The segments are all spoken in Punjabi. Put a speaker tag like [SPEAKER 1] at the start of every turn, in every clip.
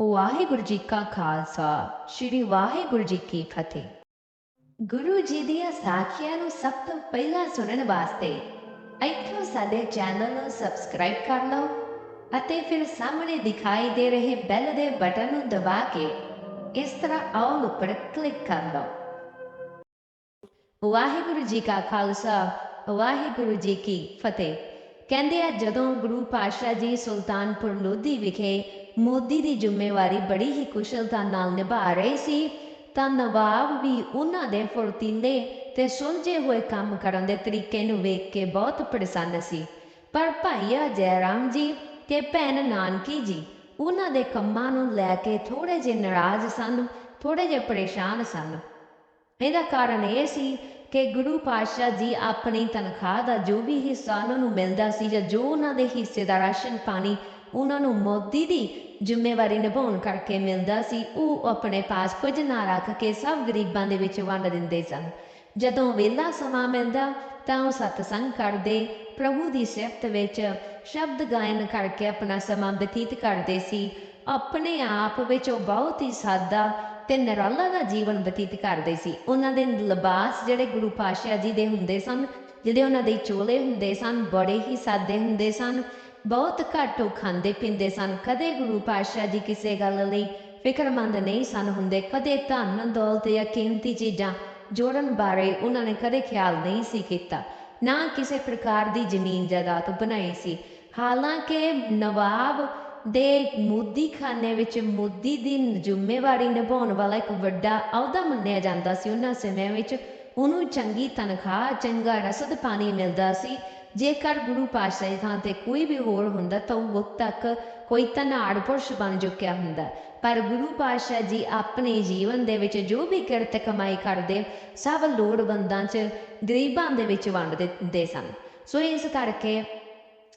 [SPEAKER 1] ਵਾਹਿਗੁਰੂ ਜੀ ਕਾ ਖਾਲਸਾ, ਸ੍ਰੀ ਵਾਹਿਗੁਰੂ ਜੀ ਕੀ ਫਤਿਹ। ਗੁਰੂ ਜੀ ਦੀਆਂ ਸਾਖੀਆਂ ਨੂੰ ਸਭ ਤੋਂ ਪਹਿਲਾਂ ਸੁਣਨ ਵਾਸਤੇ ਇੱਥੋਂ ਸਾਡੇ ਚੈਨਲ ਨੂੰ ਸਬਸਕ੍ਰਾਈਬ ਕਰ ਲਓ ਅਤੇ ਫਿਰ ਸਾਹਮਣੇ ਦਿਖਾਈ ਦੇ ਰਹੇ ਬੈਲ ਦੇ ਬਟਨ ਨੂੰ ਦਬਾ ਕੇ ਇਸ ਤਰ੍ਹਾਂ ਆਲ ਉੱਪਰ ਕਲਿੱਕ ਕਰ ਲਓ। ਵਾਹਿਗੁਰੂ ਜੀ ਕਾ ਖਾਲਸਾ, ਵਾਹਿਗੁਰੂ ਜੀ ਕੀ ਫਤਿਹ। ਕਹਿੰਦੇ ਆ, ਜਦੋਂ ਗੁਰੂ ਪਾਤਸ਼ਾਹ ਜੀ ਸੁਲਤਾਨਪੁਰ ਲੋਧੀ ਵਿਖੇ ਮੋਦੀ ਦੀ ਜ਼ਿੰਮੇਵਾਰੀ ਬੜੀ ਹੀ ਕੁਸ਼ਲਤਾ ਨਾਲ ਨਿਭਾ ਰਹੇ ਸੀ, ਤਾਂ ਨਵਾਬ ਵੀ ਉਹਨਾਂ ਦੇ ਫੁਰਤੀਲੇ ਤੇ ਸੁਲਝੇ ਹੋਏ ਕੰਮ ਕਰਨ ਦੇ ਤਰੀਕੇ ਨੂੰ ਵੇਖ ਕੇ ਬਹੁਤ ਪ੍ਰਸੰਨ ਸੀ। ਪਰ ਭਾਈਆ ਜੈਰਾਮ ਜੀ ਤੇ ਭੈਣ ਨਾਨਕੀ ਜੀ, ਉਹਨਾਂ ਦੇ ਕੰਮਾਂ ਨੂੰ ਲੈ ਕੇ ਥੋੜੇ ਜਿਹੇ ਨਾਰਾਜ਼ ਸਨ ਥੋੜੇ ਜਿਹੇ ਪਰੇਸ਼ਾਨ ਸਨ। ਇਹਦਾ ਕਾਰਨ ਇਹ ਸੀ ਕਿ ਗੁਰੂ ਪਾਤਸ਼ਾਹ ਜੀ ਆਪਣੀ ਤਨਖਾਹ ਦਾ ਜੋ ਵੀ ਹਿੱਸਾ ਉਹਨਾਂ ਨੂੰ ਮਿਲਦਾ ਸੀ ਜਾਂ ਜੋ ਉਹਨਾਂ ਦੇ ਹਿੱਸੇ ਦਾ ਰਾਸ਼ਨ ਪਾਣੀ ਉਹਨਾਂ ਨੂੰ ਮੋਦੀ ਦੀ ਜ਼ਿੰਮੇਵਾਰੀ ਨਿਭਾਉਣ ਕਰਕੇ ਮਿਲਦਾ ਸੀ, ਉਹ ਆਪਣੇ ਪਾਸ ਕੁਝ ਨਾ ਰੱਖ ਕੇ ਸਭ ਗਰੀਬਾਂ ਦੇ ਵਿੱਚ ਵੰਡ ਦਿੰਦੇ ਸਨ। ਜਦੋਂ ਵੇਲਾ ਸਮਾਂ ਮਿਲਦਾ ਤਾਂ ਉਹ ਸਤਸੰਗ ਕਰਦੇ, ਪ੍ਰਭੂ ਦੀ ਸਿਫਤ ਵਿੱਚ ਸ਼ਬਦ ਗਾਇਨ ਕਰਕੇ ਆਪਣਾ ਸਮਾਂ ਬਤੀਤ ਕਰਦੇ ਸੀ। ਆਪਣੇ ਆਪ ਵਿੱਚ ਉਹ ਬਹੁਤ ਹੀ ਸਾਦਾ ਤੇ ਨਿਰਾਲਾ ਦਾ ਜੀਵਨ ਬਤੀਤ ਕਰਦੇ ਸੀ। ਉਹਨਾਂ ਦੇ ਲਿਬਾਸ ਜਿਹੜੇ ਗੁਰੂ ਪਾਤਸ਼ਾਹ ਜੀ ਦੇ ਹੁੰਦੇ ਸਨ, ਜਿਹੜੇ ਉਹਨਾਂ ਦੇ ਚੋਲੇ ਹੁੰਦੇ ਸਨ, ਬੜੇ ਹੀ ਸਾਦੇ ਹੁੰਦੇ ਸਨ, ਬਹੁਤ ਘੱਟ ਉਹ ਖਾਂਦੇ ਪੀਂਦੇ ਸਨ। ਕਦੇ ਗੁਰੂ ਪਾਤਸ਼ਾਹ ਜੀ ਕਿਸੇ ਗੱਲ ਲਈ ਫਿਕਰਮੰਦ ਨਹੀਂ ਸਨ ਹੁੰਦੇ, ਕਦੇ ਧਨ, ਦੌਲਤ ਜਾਂ ਕੀਮਤੀ ਚੀਜ਼ਾਂ ਜੋੜਨ ਬਾਰੇ ਉਹਨਾਂ ਨੇ ਕਦੇ ਖਿਆਲ ਨਹੀਂ ਸੀ ਕੀਤਾ, ਨਾ ਕਿਸੇ ਪ੍ਰਕਾਰ ਦੀ ਜ਼ਮੀਨ ਜਾਇਦਾਦ ਬਣਾਈ ਸੀ। ਹਾਲਾਂਕਿ ਨਵਾਬ ਦੇ ਮੋਦੀ ਵਿੱਚ ਮੋਦੀ ਦੀ ਜ਼ਿੰਮੇਵਾਰੀ ਨਿਭਾਉਣ ਵਾਲਾ ਇੱਕ ਵੱਡਾ ਅਹੁਦਾ ਮੰਨਿਆ ਜਾਂਦਾ ਸੀ। ਉਹਨਾਂ ਸਮਿਆਂ ਵਿੱਚ ਉਹਨੂੰ ਚੰਗੀ ਤਨਖਾਹ, ਚੰਗਾ ਰਸਦ ਪਾਣੀ ਮਿਲਦਾ ਸੀ। ਜੇਕਰ ਗੁਰੂ ਪਾਤਸ਼ਾਹ ਦੀ ਥਾਂ ਤੇ ਕੋਈ ਵੀ ਹੋਰ ਹੁੰਦਾ ਤਾਂ ਉਹ ਤੱਕ ਕੋਈ ਧਨਾੜ ਪੁਰਸ਼ ਬਣ ਚੁੱਕਿਆ ਹੁੰਦਾ। ਪਰ ਗੁਰੂ ਪਾਤਸ਼ਾਹ ਜੀ ਆਪਣੇ ਜੀਵਨ ਦੇ ਵਿੱਚ ਜੋ ਵੀ ਕਿਰਤ ਕਮਾਈ ਕਰਦੇ, ਸਭ ਲੋੜਵੰਦਾਂ 'ਚ ਗਰੀਬਾਂ ਦੇ ਵਿੱਚ ਵੰਡ ਦਿੰਦੇ ਸਨ। ਸੋ ਇਸ ਕਰਕੇ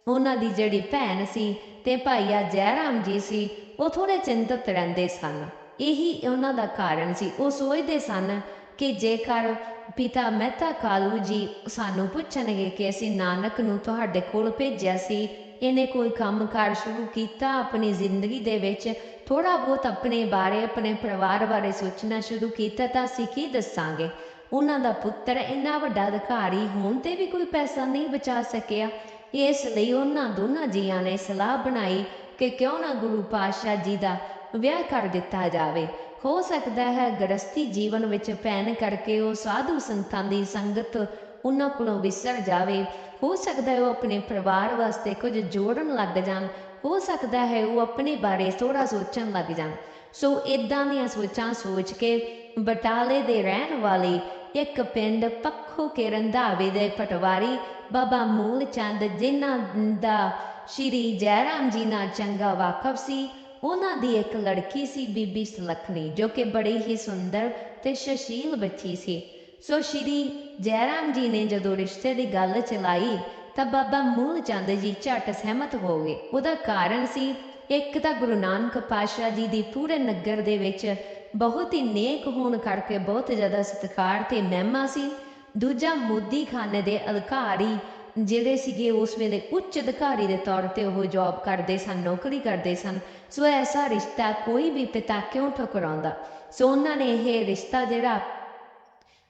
[SPEAKER 1] ਉਹਨਾਂ ਦੀ ਜਿਹੜੀ ਭੈਣ ਸੀ ਤੇ ਭਾਈਆ ਜੈਰਾਮ ਜੀ ਸੀ, ਉਹ ਥੋੜੇ ਚਿੰਤਤ ਰਹਿੰਦੇ ਸਨ। ਇਹੀ ਉਹਨਾਂ ਦਾ ਕਾਰਨ ਸੀ। ਉਹ ਸੋਚਦੇ ਸਨ ਕਿ ਜੇਕਰ ਪਿਤਾ ਮਹਿਤਾ ਕਾਲੂ ਜੀ ਸਾਨੂੰ ਪੁੱਛਣਗੇ ਕਿ ਅਸੀਂ ਨਾਨਕ ਨੂੰ ਤੁਹਾਡੇ ਕੋਲ ਭੇਜਿਆ ਸੀ, ਇਹਨੇ ਕੋਈ ਕੰਮ ਕਾਰ ਸ਼ੁਰੂ ਕੀਤਾ ਆਪਣੀ ਜ਼ਿੰਦਗੀ ਦੇ ਵਿੱਚ? ਥੋੜਾ ਬਹੁਤ ਆਪਣੇ ਬਾਰੇ, ਆਪਣੇ ਪਰਿਵਾਰ ਬਾਰੇ ਸੋਚਣਾ ਸ਼ੁਰੂ ਕੀਤਾ ਤਾਂ ਅਸੀਂ ਕੀ ਦੱਸਾਂਗੇ? ਉਹਨਾਂ ਦਾ ਪੁੱਤਰ ਇੰਨਾ ਵੱਡਾ ਅਧਿਕਾਰੀ ਹੋਣ ਤੇ ਵੀ ਕੋਈ ਪੈਸਾ ਨਹੀਂ ਬਚਾ ਸਕਿਆ। ਇਸ ਲਈ ਉਹਨਾਂ ਦੋਨਾਂ ਜੀਆਂ ਨੇ ਸਲਾਹ ਬਣਾਈ ਕਿ ਕਿਉਂ ਨਾ ਗੁਰੂ ਪਾਤਸ਼ਾਹ ਜੀ ਦਾ ਵਿਆਹ ਕਰ ਦਿੱਤਾ ਜਾਵੇ। ਹੋ ਸਕਦਾ ਹੈ ਗ੍ਰਸਤੀ ਜੀਵਨ ਵਿੱਚ ਪੈਣ ਕਰਕੇ ਉਹ ਸਾਧੂ ਸੰਤਾਂ ਦੀ ਸੰਗਤ ਉਹਨਾਂ ਕੋਲੋਂ ਵਿਸਰ ਜਾਵੇ। ਹੋ ਸਕਦਾ ਹੈ ਉਹ ਆਪਣੇ ਪਰਿਵਾਰ ਵਾਸਤੇ ਕੁਝ ਜੋੜਨ ਲੱਗ ਜਾਣ। ਹੋ ਸਕਦਾ ਹੈ ਉਹ ਆਪਣੇ ਬਾਰੇ ਥੋੜਾ ਸੋਚਣ ਲੱਗ ਜਾਣ। ਸੋ ਇਦਾਂ ਦੀਆਂ ਸੋਚਾਂ ਸੋਚ ਕੇ ਬਟਾਲੇ ਦੇ ਰਹਿਣ ਵਾਲੇ ਇੱਕ ਪਿੰਡ ਪੱਖੋ ਕੇ ਰੰਧਾਵੇ ਦੇ ਪਟਵਾਰੀ ਬਾਬਾ ਮੂਲ ਚੰਦ, ਜਿਨ੍ਹਾਂ ਦਾ ਸ਼੍ਰੀ ਜੈਰਾਮ ਜੀ ਨਾਲ ਚੰਗਾ ਵਾਕਫ ਸੀ, ਉਹਨਾਂ ਦੀ ਇੱਕ ਲੜਕੀ ਸੀ ਬੀਬੀ ਸੁਲੱਖਣੀ, ਜੋ ਕਿ ਬੜੀ ਹੀ ਸੁੰਦਰ ਤੇ ਸ਼ਸ਼ੀਲ ਬੱਚੀ ਸੀ। ਸੋ ਸ਼੍ਰੀ ਜੈਰਾਮ ਜੀ ਨੇ ਜਦੋਂ ਰਿਸ਼ਤੇ ਦੀ ਗੱਲ ਚਲਾਈ, ਤਾਂ ਬਾਬਾ ਮੂਲ ਚੰਦ ਜੀ ਝਟ ਸਹਿਮਤ ਹੋ ਗਏ। ਉਹਦਾ ਕਾਰਨ ਸੀ, ਇੱਕ ਤਾਂ ਗੁਰੂ ਨਾਨਕ ਪਾਤਸ਼ਾਹ ਜੀ ਦੀ ਪੂਰੇ ਨਗਰ ਦੇ ਵਿੱਚ ਬਹੁਤ ਹੀ ਨੇਕ ਹੋਣ ਕਰਕੇ ਬਹੁਤ ਜ਼ਿਆਦਾ ਸਤਿਕਾਰ ਤੇ ਮਹਿਮਾ ਸੀ। ਦੂਜਾ ਮੋਦੀ ਖਾਨੇ ਦੇ ਅਧਿਕਾਰੀ ਜਿਹੜੇ ਸੀਗੇ, ਉਸ ਵੇਲੇ ਉੱਚ ਅਧਿਕਾਰੀ ਦੇ ਤੌਰ ਤੇ ਉਹ ਜੌਬ ਕਰਦੇ ਸਨ, ਨੌਕਰੀ ਕਰਦੇ ਸਨ। ਸੋ ਐਸਾ ਰਿਸ਼ਤਾ ਕੋਈ ਵੀ ਪਿਤਾ ਕਿਉਂ ਠੁਕਰਾਉਂਦਾ? ਸੋ ਉਹਨਾਂ ਨੇ ਇਹ ਰਿਸ਼ਤਾ ਜਿਹੜਾ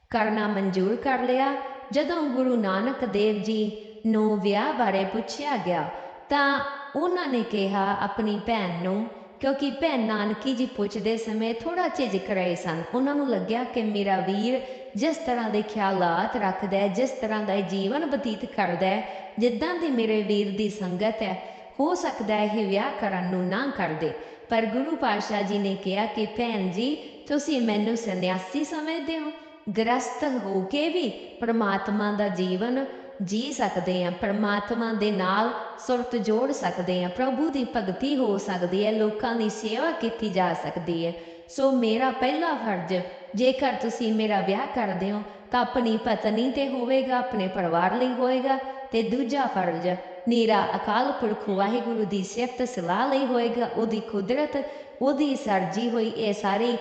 [SPEAKER 1] ਕਰਨਾ ਮਨਜ਼ੂਰ ਕਰ ਲਿਆ। ਜਦੋਂ ਗੁਰੂ ਨਾਨਕ ਦੇਵ ਜੀ ਨੂੰ ਵਿਆਹ ਬਾਰੇ ਪੁੱਛਿਆ ਗਿਆ, ਤਾਂ ਉਹਨਾਂ ਨੇ ਕਿਹਾ, ਆਪਣੀ ਭੈਣ ਨੂੰ ਕਿਉਂਕਿ ਭੈਣ ਨਾਨਕੀ ਜੀ ਪੁੱਛਦੇ ਸਮੇਂ ਥੋੜਾ ਝਿਜਕ ਰਹੇ ਸਨ। ਉਹਨਾਂ ਨੂੰ ਲੱਗਿਆ ਕਿ ਮੇਰਾ ਵੀਰ ਜਿਸ ਤਰ੍ਹਾਂ ਦੇ ਖਿਆਲਾਤ ਰੱਖਦਾ ਹੈ, ਜਿਸ ਤਰ੍ਹਾਂ ਦਾ ਜੀਵਨ ਬਤੀਤ ਕਰਦਾ ਹੈ, ਜਿੱਦਾਂ ਦੀ ਮੇਰੇ ਵੀਰ ਦੀ ਸੰਗਤ ਹੈ, ਹੋ ਸਕਦਾ ਹੈ ਇਹ ਵਿਆਹ ਕਰਨ ਨੂੰ ਨਾ ਕਰਦੇ। ਪਰ ਗੁਰੂ ਪਾਤਸ਼ਾਹ ਜੀ ਨੇ ਕਿਹਾ ਕਿ, ਭੈਣ ਜੀ, ਤੁਸੀਂ ਮੈਨੂੰ ਸੰਨਿਆਸੀ ਸਮਝਦੇ ਹੋ। ਗ੍ਰਸਤ ਹੋ ਕੇ ਵੀ ਪ੍ਰਮਾਤਮਾ ਦਾ ਜੀਵਨ ਜੀ ਸਕਦੇ ਆ ਪਰਮਾਤਮਾ ਦੇ ਨਾਲ ਸੁਰਤ ਜੋੜ ਸਕਦੇ ਆ ਪ੍ਰਭੂ ਦੀ ਭਗਤੀ ਹੋ ਸਕਦੀ ਹੈ, ਲੋਕਾਂ ਦੀ ਸੇਵਾ ਕੀਤੀ ਜਾ ਸਕਦੀ ਹੈ। ਸੋ ਮੇਰਾ ਪਹਿਲਾ ਫਰਜ਼, ਜੇਕਰ ਤੁਸੀਂ ਮੇਰਾ ਵਿਆਹ ਕਰਦੇ ਹੋ, ਤਾਂ ਆਪਣੀ ਪਤਨੀ ਤੇ ਹੋਵੇਗਾ, ਆਪਣੇ ਪਰਿਵਾਰ ਲਈ ਹੋਵੇਗਾ। ਤੇ ਦੂਜਾ ਫਰਜ਼, ਨੀਰਾ ਅਕਾਲ ਪੁਰਖ ਵਾਹਿਗੁਰੂ ਦੀ ਸਿਫਤ ਸਲਾਹ ਲਈ ਹੋਏਗਾ ਉਹਦੀ ਕੁਦਰਤ, ਉਹਦੀ ਸਰਜੀ ਹੋਈ ਇਹ ਸਾਰੀ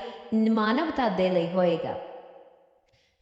[SPEAKER 1] ਮਾਨਵਤਾ ਦੇ ਲਈ ਹੋਏਗਾ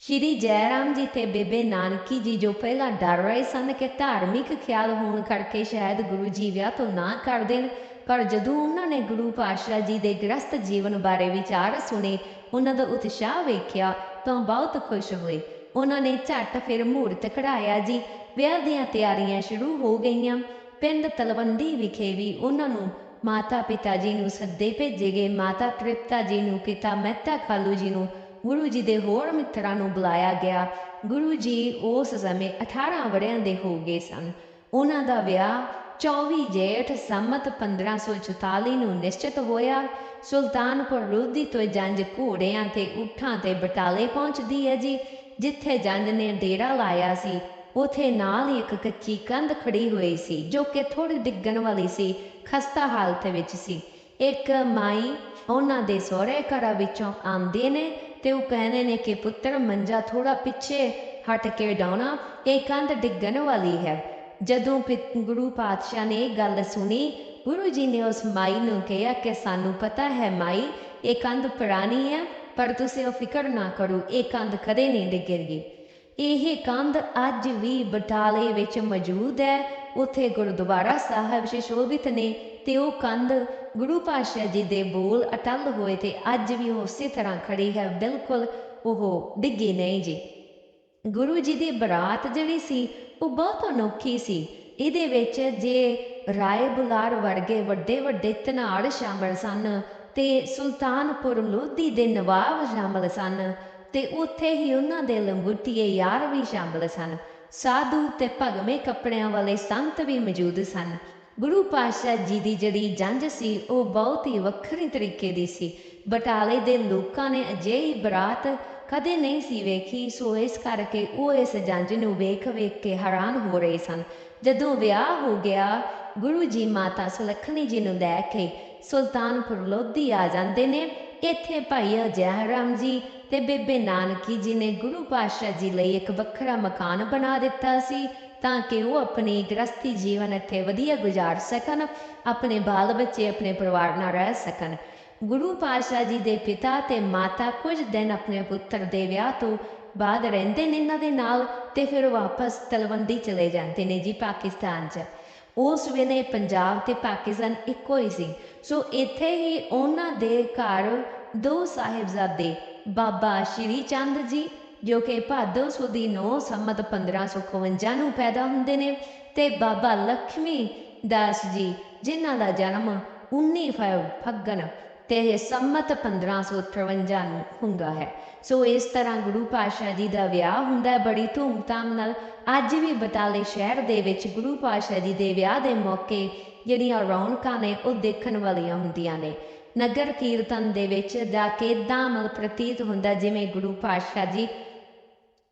[SPEAKER 1] ਸ਼੍ਰੀ ਜੈਰਾਮ ਜੀ ਤੇ ਬੇਬੇ ਨਾਨਕੀ ਜੀ ਜੋ ਪਹਿਲਾਂ ਡਰ ਰਹੇ ਸਨ ਕਿ ਧਾਰਮਿਕ ਖਿਆਲ ਹੋਣ ਕਰਕੇ ਸ਼ਾਇਦ ਗੁਰੂ ਜੀ ਵਿਆਹ ਤੋਂ ਨਾ ਕਰ ਦੇਣ, ਪਰ ਜਦੋਂ ਉਹਨਾਂ ਨੇ ਗੁਰੂ ਪਾਤਸ਼ਾਹ ਜੀ ਦੇ ਗ੍ਰਸਤ ਜੀਵਨ ਬਾਰੇ ਵਿਚਾਰ ਸੁਣੇ, ਉਹਨਾਂ ਦਾ ਉਤਸ਼ਾਹ ਵੇਖਿਆ ਤਾਂ ਬਹੁਤ ਖੁਸ਼ ਹੋਏ। ਉਹਨਾਂ ਨੇ ਝੱਟ ਫਿਰ ਮੂਰਤ ਕਢਾਇਆ ਜੀ। ਵਿਆਹ ਦੀਆਂ ਤਿਆਰੀਆਂ ਸ਼ੁਰੂ ਹੋ ਗਈਆਂ। ਪਿੰਡ ਤਲਵੰਡੀ ਵਿਖੇ ਵੀ ਉਹਨਾਂ ਨੂੰ ਮਾਤਾ ਪਿਤਾ ਜੀ ਨੂੰ ਸੱਦੇ ਭੇਜੇ ਗਏ। ਮਾਤਾ ਤ੍ਰਿਪਤਾ ਜੀ ਨੂੰ, ਪਿਤਾ ਮਹਿਤਾ ਖਾਲੂ ਜੀ ਨੂੰ ਗੁਰੂ ਜੀ ਦੇ ਹੋਰ ਮਿੱਤਰਾਂ ਨੂੰ ਬੁਲਾਇਆ ਗਿਆ। ਗੁਰੂ ਜੀ ਉਸ ਸਮੇਂ 18 ਵਰਿਆਂ ਦੇ ਹੋ ਗਏ ਸਨ। ਉਹਨਾਂ ਦਾ ਵਿਆਹ 24 ਜੇਠ ਸੰਮਤ 1544 ਨੂੰ ਨਿਸ਼ਚਿਤ ਹੋਇਆ। ਸੁਲਤਾਨਪੁਰ ਲੋਧੀ ਤੋਂ ਜੰਜ ਘੋੜਿਆਂ ਤੇ ਊਠਾਂ ਤੇ ਬਟਾਲੇ ਪਹੁੰਚਦੀ ਹੈ ਜੀ, ਜਿੱਥੇ ਜੰਜ ਨੇ ਡੇਰਾ ਲਾਇਆ ਸੀ। ਉਥੇ ਨਾਲ ਹੀ ਇੱਕ ਕੱਚੀ ਕੰਧ ਖੜੀ ਹੋਈ ਸੀ, ਜੋ ਕਿ ਥੋੜੀ ਡਿੱਗਣ ਵਾਲੀ ਸੀ, ਖਸਤਾ ਹਾਲਤ ਵਿੱਚ ਸੀ। ਇੱਕ ਮਾਈ ਉਹਨਾਂ ਦੇ ਸਹੁਰੇ ਘਰਾਂ ਵਿੱਚੋਂ ਆਉਂਦੇ ਨੇ ਤੇ ਉਹ ਕਹਿੰਦੇ ਨੇ ਕਿ ਪੁੱਤਰ ਮੰਜਾ ਥੋੜਾ ਪਿੱਛੇ ਹਟ ਕੇ ਡਾਉਣਾ ਇਹ ਕੰਧ ਡਿੱਗਣ ਵਾਲੀ ਹੈ। ਜਦੋਂ ਪਿ- ਗੁਰੂ ਪਾਤਸ਼ਾਹ ਨੇ ਇਹ ਗੱਲ ਸੁਣੀ, ਗੁਰੂ ਜੀ ਨੇ ਉਸ ਮਾਈ ਨੂੰ ਕਿਹਾ ਕਿ ਸਾਨੂੰ ਪਤਾ ਹੈ ਮਾਈ, ਇਹ ਕੰਧ ਪੁਰਾਣੀ ਹੈ, ਪਰ ਤੁਸੀਂ ਉਹ ਫਿਕਰ ਨਾ ਕਰੋ, ਇਹ ਕੰਧ ਕਦੇ ਨਹੀਂ ਡਿੱਗੇਗੀ। ਇਹ ਕੰਧ ਅੱਜ ਵੀ ਬਟਾਲੇ ਵਿੱਚ ਮੌਜੂਦ ਹੈ। ਉੱਥੇ ਗੁਰਦੁਆਰਾ ਸਾਹਿਬ ਸ਼ਿਸ਼ੋਭਿਤ ਨੇ। ਤੇ ਉਹ ਕੰਧ ਗੁਰੂ ਪਾਤਸ਼ਾਹ ਜੀ ਦੇ ਬੋਲ ਅਟਲ ਹੋਏ ਤੇ ਅੱਜ ਵੀ ਉਹ ਉਸੇ ਤਰ੍ਹਾਂ ਖੜੀ ਹੈ। ਬਿਲਕੁਲ ਉਹ ਡਿੱਗੀ ਨਹੀਂ ਜੀ। ਗੁਰੂ ਜੀ ਦੀ ਬਰਾਤ ਜਿਹੜੀ ਸੀ, ਉਹ ਬਹੁਤ ਅਨੋਖੀ ਸੀ। ਇਹਦੇ ਵਿੱਚ ਜੇ ਰਾਏ ਬੁਲਾਰ ਵਰਗੇ ਵੱਡੇ ਵੱਡੇ ਤਨਾੜ ਸ਼ਾਮਲ ਸਨ ਤੇ ਸੁਲਤਾਨਪੁਰ ਲੋਧੀ ਦੇ ਨਵਾਬ ਸ਼ਾਮਲ ਸਨ ਤੇ ਉੱਥੇ ਹੀ ਉਹਨਾਂ ਦੇ ਲੰਗੂਟੀਏ ਯਾਰ ਵੀ ਸ਼ਾਮਲ ਸਨ। ਸਾਧੂ ਤੇ ਭਗਵੇਂ ਕੱਪੜਿਆਂ ਵਾਲੇ ਸੰਤ ਵੀ ਮੌਜੂਦ ਸਨ। ਗੁਰੂ ਪਾਤਸ਼ਾਹ ਜੀ ਦੀ ਜਿਹੜੀ ਜੰਝ ਸੀ, ਉਹ ਬਹੁਤ ਹੀ ਵੱਖਰੇ ਤਰੀਕੇ ਦੀ ਸੀ। ਬਟਾਲੇ ਦੇ ਲੋਕਾਂ ਨੇ ਅਜਿਹੀ ਬਰਾਤ ਕਦੇ ਨਹੀਂ ਸੀ ਵੇਖੀ, ਸੋ ਇਸ ਕਰਕੇ ਉਹ ਇਸ ਜੰਝ ਨੂੰ ਵੇਖ ਵੇਖ ਕੇ ਹੈਰਾਨ ਹੋ ਰਹੇ ਸਨ। ਜਦੋਂ ਵਿਆਹ ਹੋ ਗਿਆ, ਗੁਰੂ ਜੀ ਮਾਤਾ ਸੁਲੱਖਣੀ ਜੀ ਨੂੰ ਲੈ ਕੇ ਸੁਲਤਾਨਪੁਰ ਲੋਧੀ ਆ ਜਾਂਦੇ ਨੇ। ਇੱਥੇ ਭਾਈ ਜਹਰਾਮ ਜੀ ਤੇ ਬੇਬੇ ਨਾਨਕੀ ਜੀ ਨੇ ਗੁਰੂ ਪਾਤਸ਼ਾਹ ਜੀ ਲਈ ਇੱਕ ਵੱਖਰਾ ਮਕਾਨ ਬਣਾ ਦਿੱਤਾ ਸੀ। ਤਾਂ ਕਿ ਉਹ ਆਪਣੀ ਗ੍ਰਸਤੀ ਜੀਵਨ ਇੱਥੇ ਵਧੀਆ ਗੁਜ਼ਾਰ ਸਕਣ, ਆਪਣੇ ਬਾਲ ਬੱਚੇ ਆਪਣੇ ਪਰਿਵਾਰ ਨਾਲ ਰਹਿ ਸਕਣ। ਗੁਰੂ ਪਾਤਸ਼ਾਹ ਜੀ ਦੇ ਪਿਤਾ ਤੇ ਮਾਤਾ ਕੁਝ ਦਿਨ ਆਪਣੇ ਪੁੱਤਰ ਦੇ ਵਿਆਹ ਤੋਂ ਬਾਅਦ ਰਹਿੰਦੇ ਨੇ ਇਹਨਾਂ ਦੇ ਨਾਲ ਤੇ ਫਿਰ ਵਾਪਸ ਤਲਵੰਡੀ ਚਲੇ ਜਾਂਦੇ ਨੇ ਜੀ ਪਾਕਿਸਤਾਨ 'ਚ। ਉਸ ਵੇਲੇ ਪੰਜਾਬ ਤੇ ਪਾਕਿਸਤਾਨ ਇੱਕੋ ਹੀ ਸੀ। ਸੋ ਇੱਥੇ ਹੀ ਉਹਨਾਂ ਦੇ ਘਰ ਦੋ ਸਾਹਿਬਜ਼ਾਦੇ, ਬਾਬਾ ਸ਼੍ਰੀ ਚੰਦ ਜੀ ਜੋ ਕਿ ਭਾਦੋ ਸੁਦੀ 9 ਸੰਮਤ 1551 ਨੂੰ ਪੈਦਾ ਹੁੰਦੇ ਨੇ ਤੇ ਬਾਬਾ ਲਖਮੀ ਦਾਸ ਜੀ, ਜਿਨ੍ਹਾਂ ਦਾ ਜਨਮ 19 ਫੱਗਣ ਤੇ ਸੰਮਤ 1553 ਨੂੰ ਹੁੰਦਾ ਹੈ। ਸੋ ਇਸ ਤਰ੍ਹਾਂ ਗੁਰੂ ਪਾਤਸ਼ਾਹ ਜੀ ਦਾ ਵਿਆਹ ਹੁੰਦਾ ਹੈ। ਬੜੀ ਧੂਮਧਾਮ ਨਾਲ ਅੱਜ ਵੀ ਬਟਾਲੇ ਸ਼ਹਿਰ ਦੇ ਵਿੱਚ ਗੁਰੂ ਪਾਤਸ਼ਾਹ ਜੀ ਦੇ ਵਿਆਹ ਦੇ ਮੌਕੇ ਜਿਹੜੀਆਂ ਰੌਣਕਾਂ ਨੇ, ਉਹ ਦੇਖਣ ਵਾਲੀਆਂ ਹੁੰਦੀਆਂ ਨੇ। ਨਗਰ ਕੀਰਤਨ ਦੇ ਵਿੱਚ ਜਾ ਕੇ ਏਦਾਂ ਪ੍ਰਤੀਤ ਹੁੰਦਾ, ਜਿਵੇਂ ਗੁਰੂ ਪਾਤਸ਼ਾਹ ਜੀ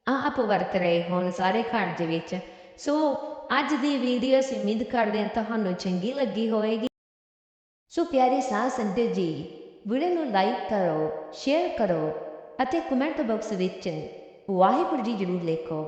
[SPEAKER 1] ਆਪ ਵਰਤ ਰਹੇ ਹੋਣ ਸਾਰੇ ਘਰ ਦੇ ਵਿੱਚ। ਸੋ ਅੱਜ ਦੀ ਵੀਡੀਓ ਅਸੀਂ ਉਮੀਦ ਕਰਦੇ ਹਾਂ ਤੁਹਾਨੂੰ ਚੰਗੀ ਲੱਗੀ ਹੋਵੇਗੀ। ਸੋ ਪਿਆਰੇ ਸਾਧ ਸੰਗਤ ਜੀ, ਵੀਡੀਓ ਨੂੰ ਲਾਈਕ ਕਰੋ ਸ਼ੇਅਰ ਕਰੋ ਅਤੇ ਕਮੈਂਟ ਬਾਕਸ ਵਿੱਚ ਵਾਹਿਗੁਰੂ ਜੀ ਜ਼ਰੂਰ ਲਿਖੋ।